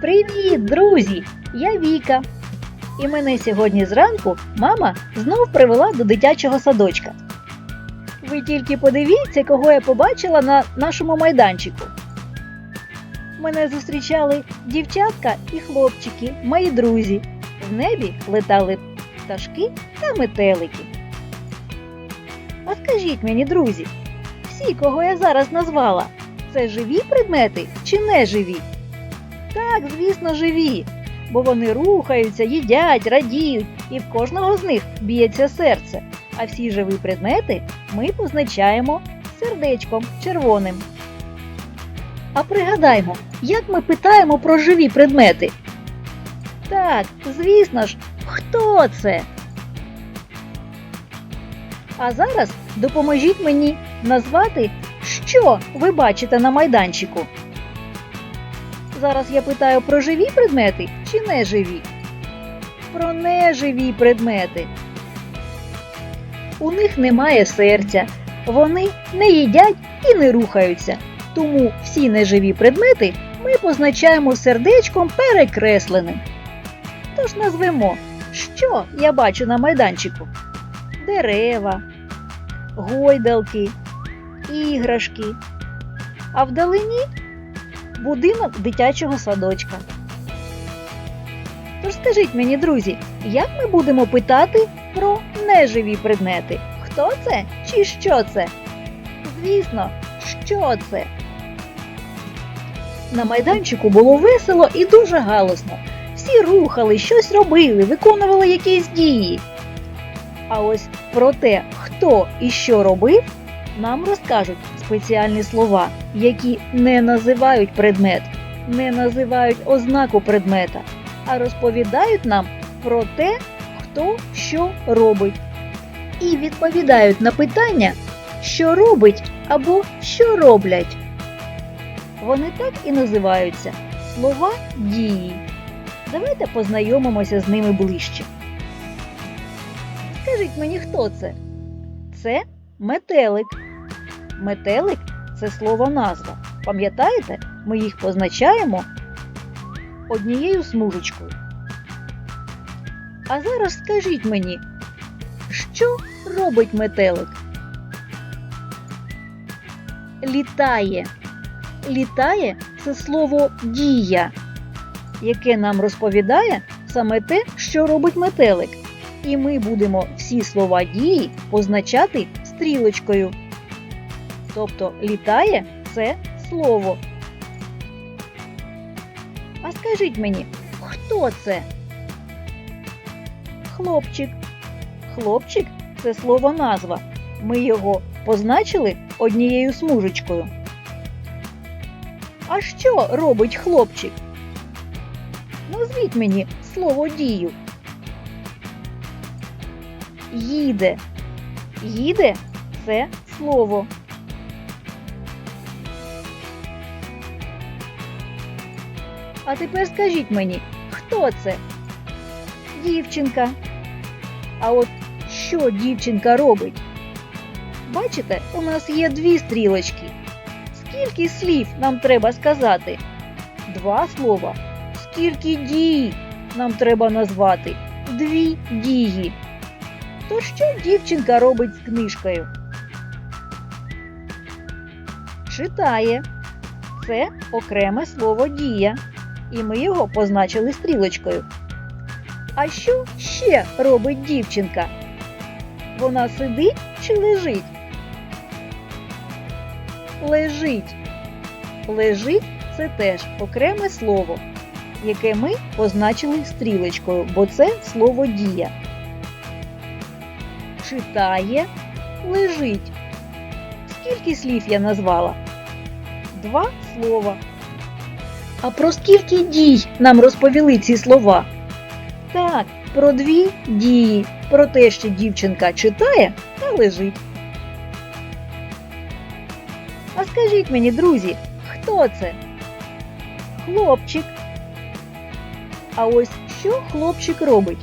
Привіт, друзі! Я Віка. І мене сьогодні зранку мама знов привела до дитячого садочка. Ви тільки подивіться, кого я побачила на нашому майданчику. Мене зустрічали дівчатка і хлопчики, мої друзі. В небі летали пташки та метелики. А скажіть мені, друзі, всі, кого я зараз назвала, це живі предмети чи не живі? Так, звісно, живі, бо вони рухаються, їдять, радіють, і в кожного з них б'ється серце. А всі живі предмети ми позначаємо сердечком червоним. А пригадаймо, як ми питаємо про живі предмети. Так, звісно ж, хто це? А зараз допоможіть мені назвати, що ви бачите на майданчику. Зараз я питаю про живі предмети чи неживі? Про неживі предмети. У них немає серця, вони не їдять і не рухаються. Тому всі неживі предмети ми позначаємо сердечком перекресленим. Тож назвемо, що я бачу на майданчику: дерева, гойдалки, іграшки. А вдалині будинок дитячого садочка. Тож скажіть мені, друзі, як ми будемо питати про неживі предмети? Хто це чи що це? Звісно, що це? На майданчику було весело і дуже галосно. Всі рухали, щось робили, виконували якісь дії. А ось про те, хто і що робив, нам розкажуть спеціальні слова, які не називають предмет, не називають ознаку предмета, а розповідають нам про те, хто що робить. І відповідають на питання, що робить або що роблять. Вони так і називаються слова дії. Давайте познайомимося з ними ближче. Скажіть мені, хто це? Це метелик. Метелик це слово назва. Пам'ятаєте, ми їх позначаємо однією смужечкою. А зараз скажіть мені, що робить метелик? Літає. Літає це слово дія, яке нам розповідає саме те, що робить метелик. І ми будемо всі слова дії позначати стрілочкою. Тобто літає це слово. А скажіть мені, хто це? Хлопчик. Хлопчик це слово назва. Ми його позначили однією смужечкою. А що робить хлопчик? Назвіть мені слово дію. Їде. Їде це слово. А тепер скажіть мені, хто це? Дівчинка. А от що дівчинка робить? Бачите, у нас є дві стрілочки. Скільки слів нам треба сказати? Два слова. Скільки дій нам треба назвати? Дві дії. То що дівчинка робить з книжкою? Читає. Це окреме слово дія, і ми його позначили стрілочкою. А що ще робить дівчинка? Вона сидить чи лежить? Лежить. Лежить це теж окреме слово, яке ми позначили стрілочкою, бо це слово дія. Читає, лежить. Скільки слів я назвала? Два слова. А про скільки дій нам розповіли ці слова? Так, про дві дії. Про те, що дівчинка читає та лежить. А скажіть мені, друзі, хто це? Хлопчик. А ось що хлопчик робить?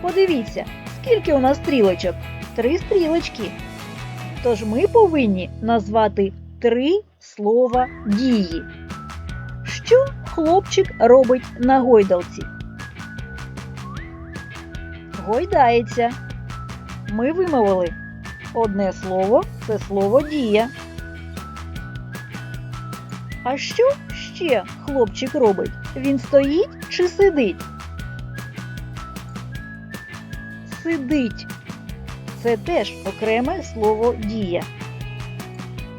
Подивіться, скільки у нас стрілочок? Три стрілочки. Тож ми повинні назвати три слова дії. Що хлопчик робить на гойдалці? Гойдається. Ми вимовили. Одне слово це слово дія. А що ще хлопчик робить? Він стоїть чи сидить? Сидить. Це теж окреме слово дія.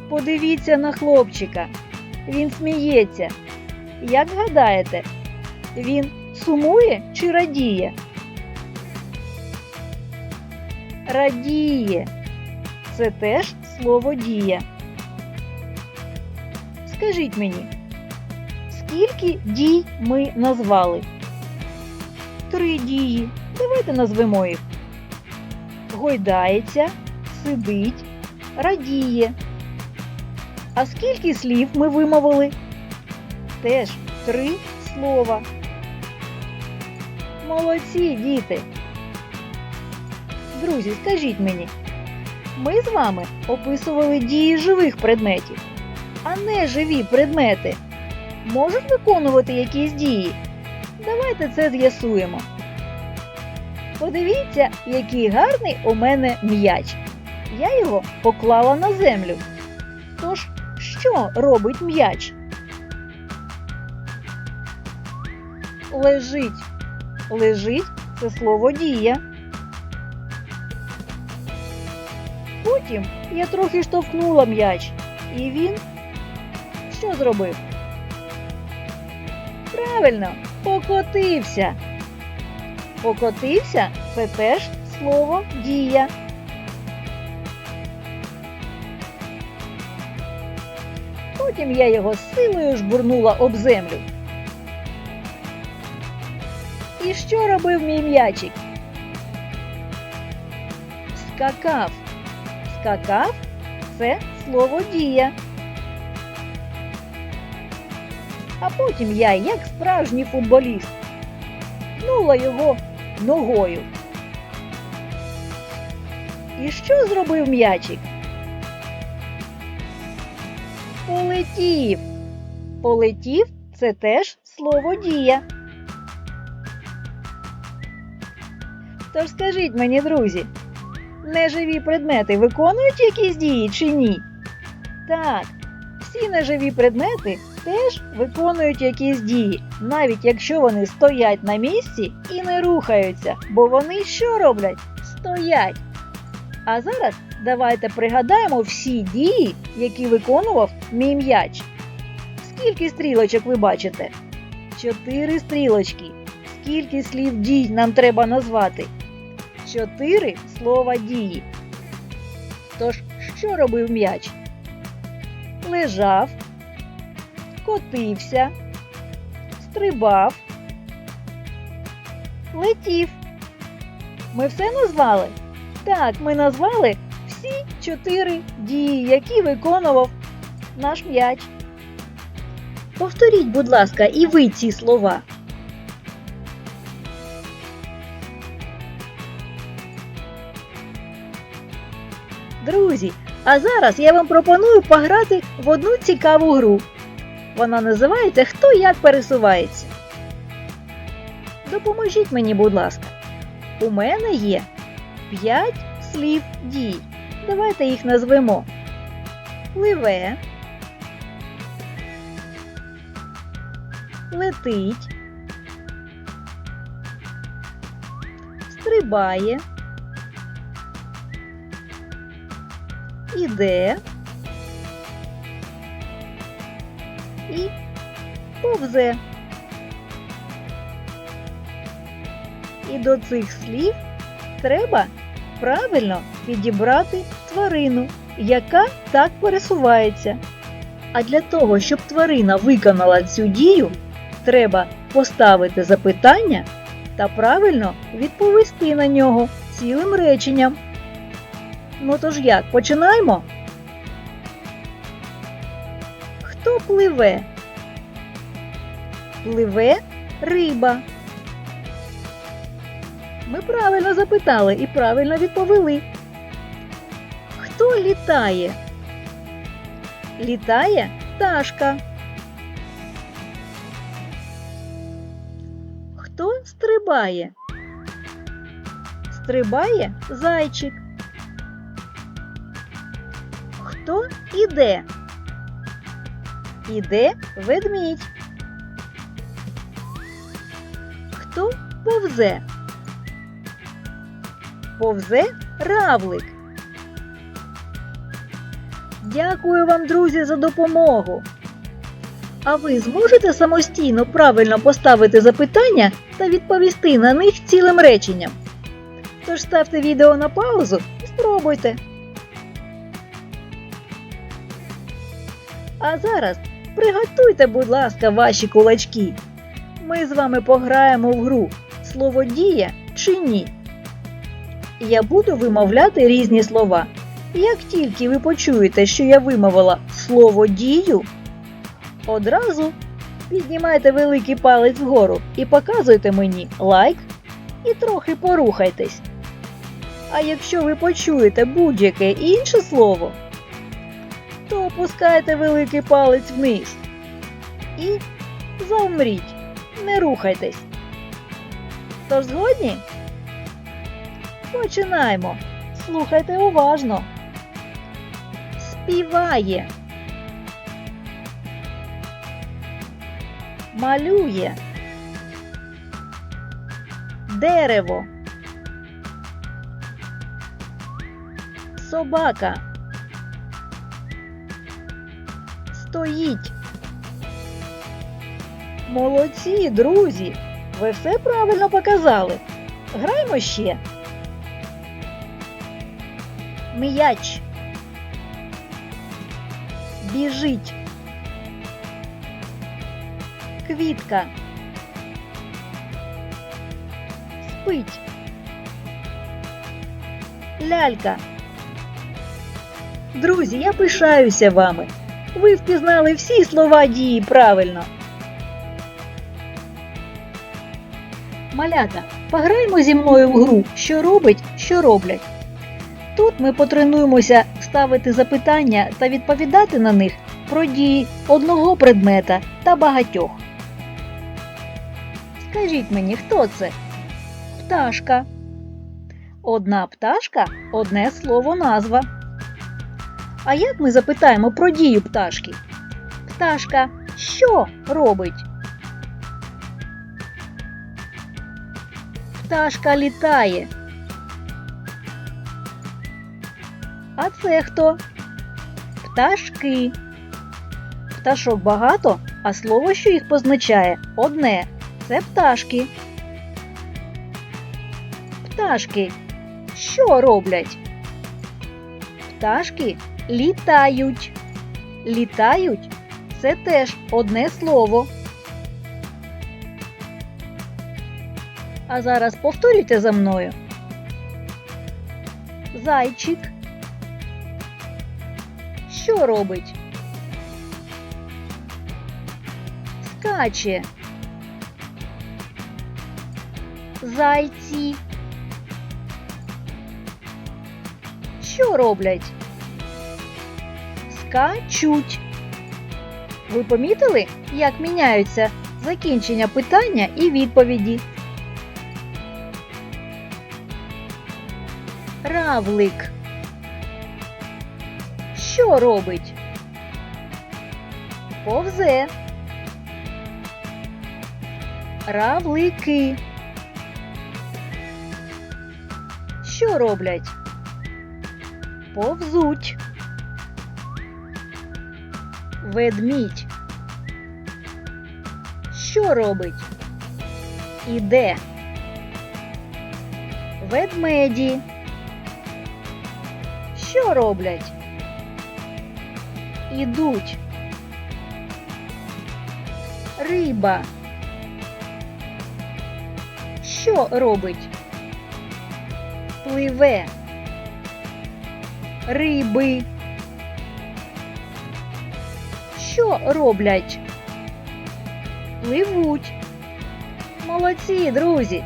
Подивіться на хлопчика. Він сміється. Як гадаєте, він сумує чи радіє? Радіє. Це теж слово дія. Скажіть мені, скільки дій ми назвали? Три дії. Давайте назвемо їх. Гойдається, сидить, радіє. А скільки слів ми вимовили? Теж три слова. Молодці, діти. Друзі, скажіть мені, ми з вами описували дії живих предметів, а не живі предмети можуть виконувати якісь дії? Давайте це з'ясуємо. Подивіться, який гарний у мене м'яч. Я його поклала на землю. Тож, що робить м'яч? Лежить. Лежить це слово дія. Потім я трохи штовхнула м'яч, і він що зробив? Правильно, покотився. Покотився це теж слово дія. Потім я його силою жбурнула об землю. І що робив мій м'ячик? Скакав. Скакав це слово дія. А потім я, як справжній футболіст, пнула його ногою. І що зробив м'ячик? Полетів. Полетів це теж слово дія. Тож скажіть мені, друзі, неживі предмети виконують якісь дії чи ні? Так, всі неживі предмети теж виконують якісь дії, навіть якщо вони стоять на місці і не рухаються, бо вони що роблять? Стоять. А зараз давайте пригадаємо всі дії, які виконував мій м'яч. Скільки стрілочок ви бачите? Чотири стрілочки. Скільки слів дій нам треба назвати? Чотири слова дії. Тож, що робив м'яч? Лежав, котився, стрибав, летів. Ми все назвали? Так, ми назвали всі чотири дії, які виконував наш м'яч. Повторіть, будь ласка, і ви ці слова. А зараз я вам пропоную пограти в одну цікаву гру. Вона називається Хто як пересувається. Допоможіть мені, будь ласка. У мене є 5 слів дій. Давайте їх назвемо. Пливе, летить, стрибає, іде і повзе. І до цих слів треба правильно підібрати тварину, яка так пересувається. А для того, щоб тварина виконала цю дію, треба поставити запитання та правильно відповісти на нього цілим реченням. Ну тож як, починаємо? Хто пливе? Пливе риба. Ми правильно запитали і правильно відповіли. Хто літає? Літає пташка. Хто стрибає? Стрибає зайчик. Хто іде? Іде ведмідь. Хто повзе? Повзе равлик. Дякую вам, друзі, за допомогу. А ви зможете самостійно правильно поставити запитання та відповісти на них цілим реченням. Тож ставте відео на паузу і спробуйте. А зараз приготуйте, будь ласка, ваші кулачки. Ми з вами пограємо в гру слово дія чи ні. Я буду вимовляти різні слова. Як тільки ви почуєте, що я вимовила слово дію, одразу піднімайте великий палець вгору і показуйте мені лайк і трохи порухайтесь. А якщо ви почуєте будь-яке інше слово, то опускайте великий палець вниз і завмріть, не рухайтесь. Тож згодні? Починаємо. Слухайте уважно. Співає. Малює. Дерево. Собака. Стоїть. Молодці, друзі! Ви все правильно показали. Граємо ще. М'яч. Біжить. Квітка. Спить. Лялька. Друзі, я пишаюся вами. Ви впізнали всі слова дії правильно. Малята, пограємо зі мною в гру, що робить, що роблять. Тут ми потренуємося ставити запитання та відповідати на них про дії одного предмета та багатьох. Скажіть мені, хто це? Пташка. Одна пташка одне слово назва. А як ми запитаємо про дію пташки? Пташка що робить? Пташка літає. А це хто? Пташки. Пташок багато, а слово, що їх позначає, одне. Це пташки. Пташки. Що роблять? Пташки літають. Літають це теж одне слово. А зараз повторюйте за мною. Зайчик. Що робить? Скаче. Зайці. Що роблять? Скачуть. Ви помітили, як міняються закінчення питання і відповіді? Равлик. Що робить? Повзе. Равлики. Що роблять? Повзуть. Ведмідь. Що робить? Іде. Ведмеді. Що роблять? Ідуть. Риба. Що робить? Пливе. Риби. Що роблять? Пливуть. Молодці, друзі.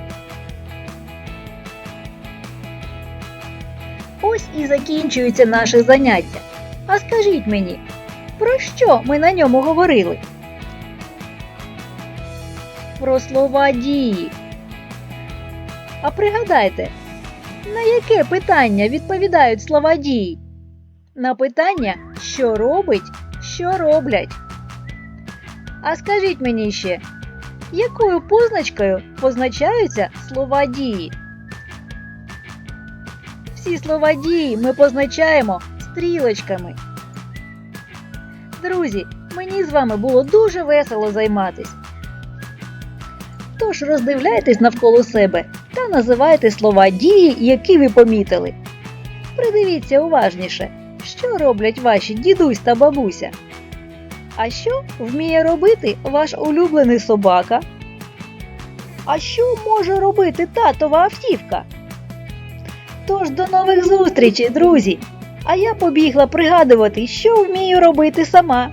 Ось і закінчується наше заняття. А скажіть мені, про що ми на ньому говорили? Про слова дії. А пригадайте, на яке питання відповідають слова дії? На питання, що робить, що роблять. А скажіть мені ще, якою позначкою позначаються слова дії? Всі слова дії ми позначаємо стрілочками. Друзі, мені з вами було дуже весело займатись. Тож роздивляйтесь навколо себе та називайте слова дії, які ви помітили. Придивіться уважніше, що роблять ваші дідусь та бабуся. А що вміє робити ваш улюблений собака? А що може робити татова автівка? Тож до нових зустрічей, друзі! А я побігла пригадувати, що вмію робити сама.